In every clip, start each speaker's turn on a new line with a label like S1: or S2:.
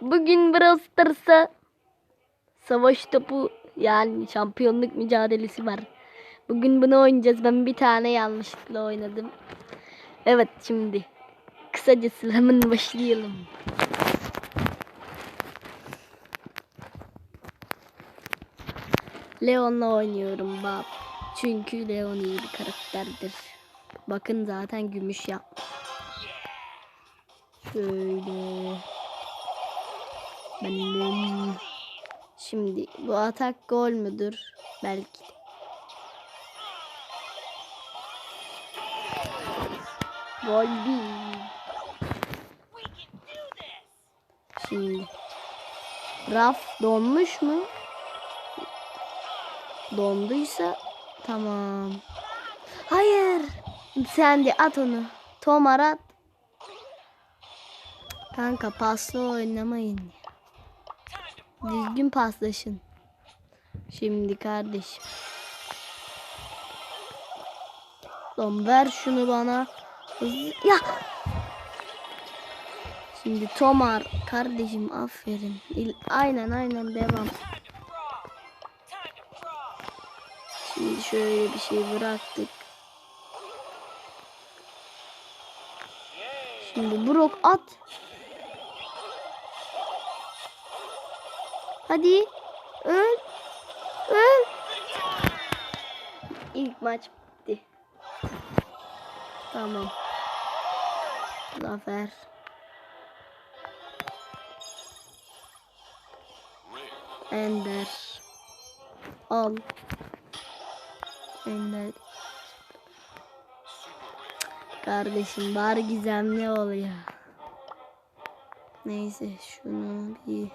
S1: Bugün Brawl Stars'a savaş topu yani şampiyonluk mücadelesi var. Bugün bunu oynayacağız. Ben bir tane yanlışlıkla oynadım. Evet şimdi kısacası hemen başlayalım. Leon'la oynuyorum bab. Çünkü Leon iyi bir karakterdir. Bakın zaten gümüş yapmış. Şöyle. Benim. Şimdi bu atak gol müdür? Belki. de. Gol değil. Şimdi. Raf donmuş mu? Donduysa tamam. Hayır. Sen de at onu. Tomar at. Kanka paslı oynamayın. Düzgün paslaşın. Şimdi kardeşim. Lan ver şunu bana. Ya. Şimdi Tomar kardeşim aferin. Aynen aynen devam. Şimdi şöyle bir şey bıraktık. Şimdi Brock at. Hadi. Öl. Öl. İlk maç bitti. Tamam. Zafer. Ender. Al. Ender. Kardeşim bari gizemli ol ya. Neyse şunu bir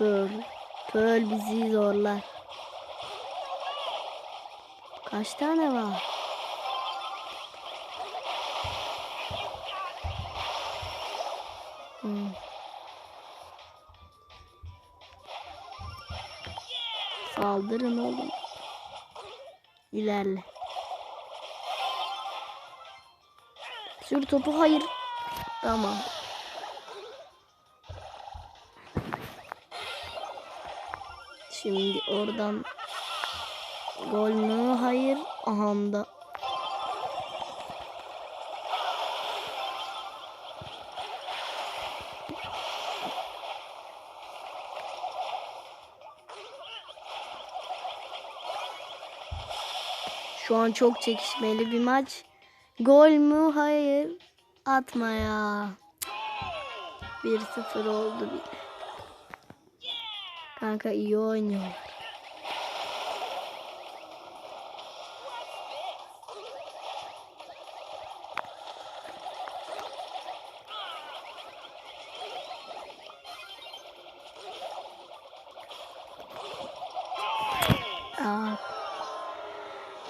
S1: Pearl. Pearl bizi zorlar. Kaç tane var? Hmm. Saldırın oğlum. İlerle. Sür topu hayır. Tamam. Şimdi oradan gol mü? Hayır. Aha da. Şu an çok çekişmeli bir maç. Gol mü? Hayır. Atma ya. 1-0 oldu bir. Kanka iyi oynuyor. Aa.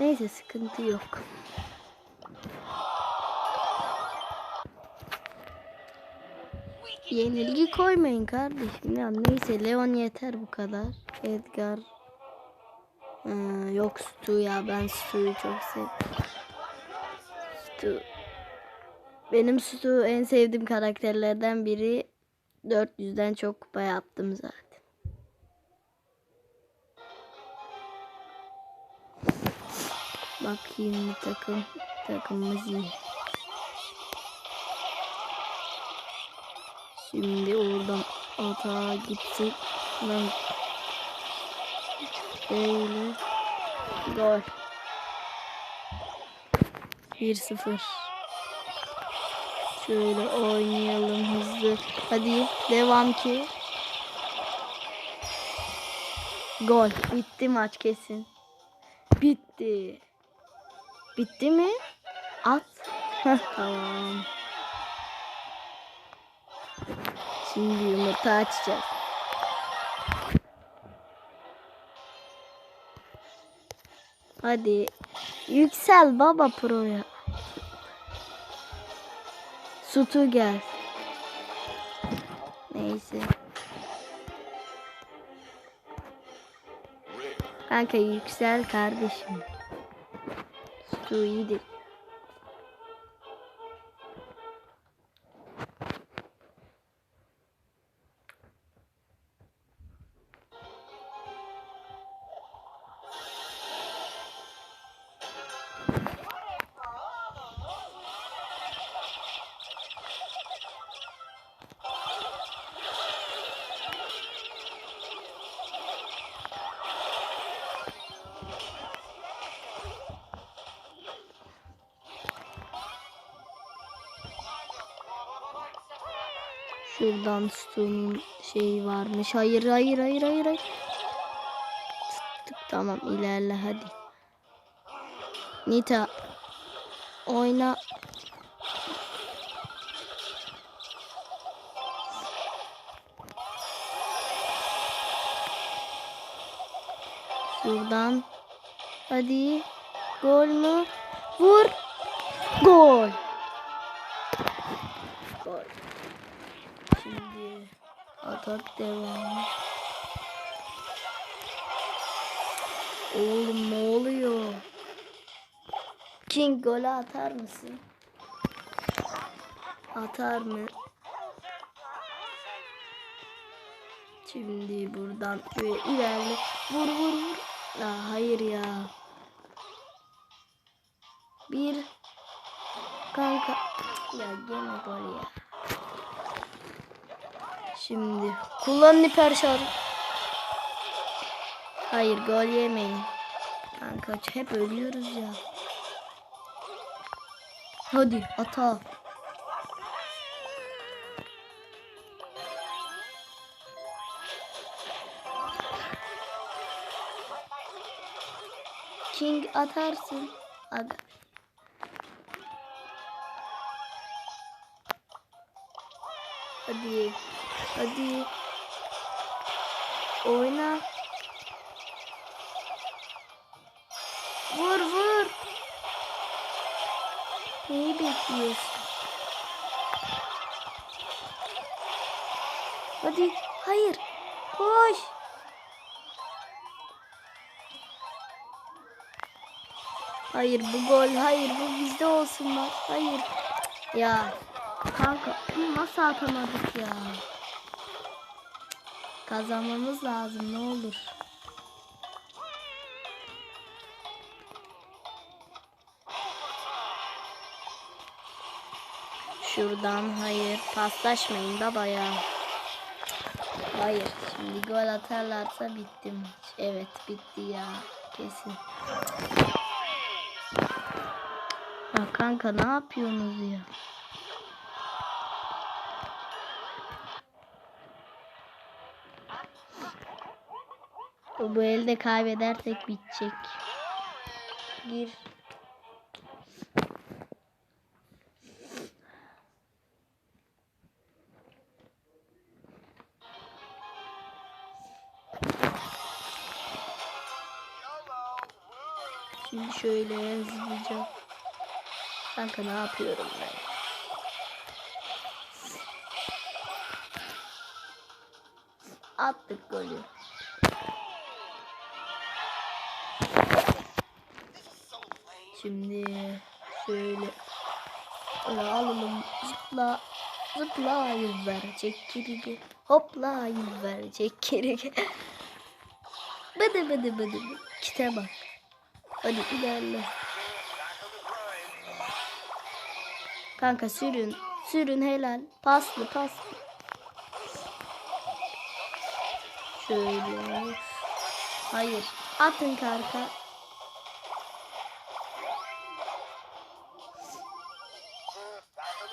S1: Neyse sıkıntı yok. Yenilgi koymayın kardeşim. Ya neyse Leon yeter bu kadar. Edgar. Ee, yok Stu ya ben Stu'yu çok sevdim. Stu. Benim Stu en sevdiğim karakterlerden biri. 400'den çok kupa yaptım zaten. Bakayım takım takımımız iyi. Şimdi oradan atağa gitsek ben böyle gol 1-0 Şöyle oynayalım hızlı. Hadi devam ki. Gol. Bitti maç kesin. Bitti. Bitti mi? At. Tamam. Şimdi yumurta açacağız. Hadi. Yüksel baba proya. Sutu gel. Neyse. Kanka yüksel kardeşim. Su iyidir. Şuradan Stu'nun şeyi varmış. Hayır hayır hayır hayır hayır. Tık, tamam ilerle hadi. Nita oyna. Şuradan. Hadi. Gol mü? Vur. Gol. Atak devam. Oğlum ne oluyor? King golü atar mısın? Atar mı? Şimdi buradan şöyle ilerle. Vur vur vur. Aa, hayır ya. Bir. Kanka. Ya gene gol ya. Şimdi kullan hiper şarj. Hayır gol yemeyin. Kanka hep ölüyoruz ya. Hadi ata. King atarsın. Aga. Hadi. Hadi. Oyna. Vur vur. Neyi bekliyorsun? Hadi. Hayır. Koş. Hayır bu gol. Hayır bu bizde olsun bak. Hayır. Ya. Kanka nasıl atamadık ya? Kazanmamız lazım ne olur. Şuradan hayır. Paslaşmayın baba ya. Hayır. Şimdi gol atarlarsa bitti maç. Evet bitti ya. Kesin. Ya kanka ne yapıyorsunuz ya? Bu elde kaybedersek bitecek. Gir. Şimdi şöyle hızlıca. Kanka ne yapıyorum ben? Attık golü. Şimdi şöyle Öyle alalım. Zıpla zıpla yüz verecek geri hopla yüz verecek geri bıdı bıdı bıdı bıdı. Kite bak. Hadi ilerle. Kanka sürün sürün helal. Paslı paslı. Şöyle. Hayır atın kanka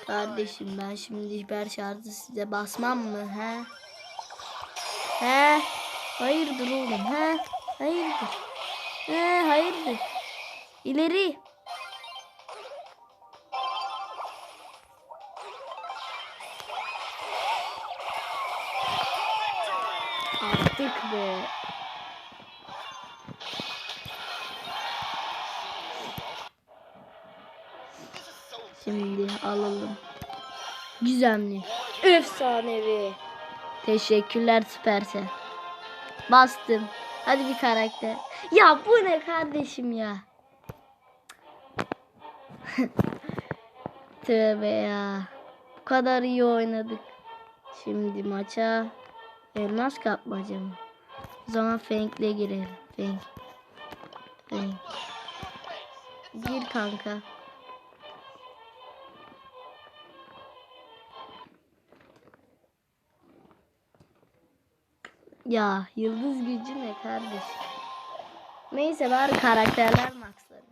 S1: Kardeşim ben şimdi hiper şarjı size basmam mı he? He? Hayırdır oğlum he? Hayırdır? He hayırdır? İleri. Attık be. Şimdi alalım. Gizemli. Efsanevi. Teşekkürler Süpersel. Bastım. Hadi bir karakter. Ya bu ne kardeşim ya? Tövbe ya. Bu kadar iyi oynadık. Şimdi maça elmas kapmaca mı? O zaman Fenk'le girelim. Fenk. Fenk. Gir kanka. Ya yıldız gücü ne kardeş? Neyse bari karakterler
S2: accepted.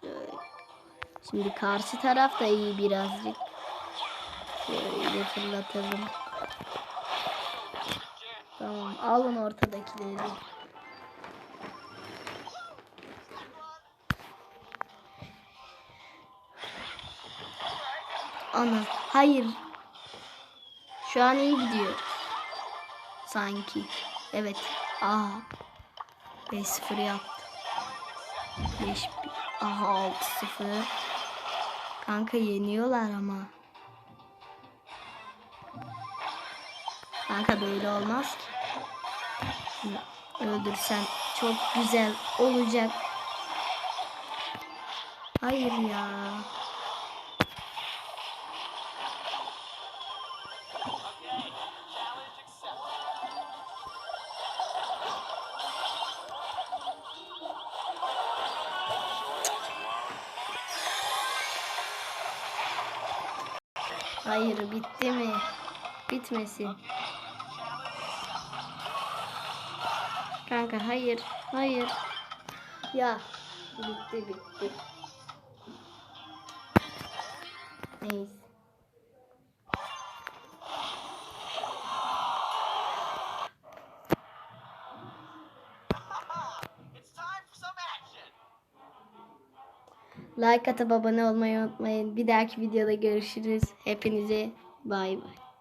S1: Şöyle. Şimdi karşı taraf da iyi birazcık. Şöyle fırlatalım. Tamam alın ortadakileri. Ana hayır. Şu an iyi gidiyor. Sanki. Evet. Aa. 5-0 yaptı. 5 Aha 6-0. Kanka yeniyorlar ama. Kanka böyle olmaz ki. Öldürsen çok güzel olacak. Hayır ya. Hayır bitti mi? Bitmesin. Kanka hayır. Hayır. Ya bitti bitti. Neyse. Like atıp abone olmayı unutmayın. Bir dahaki videoda görüşürüz. Hepinize bay bay.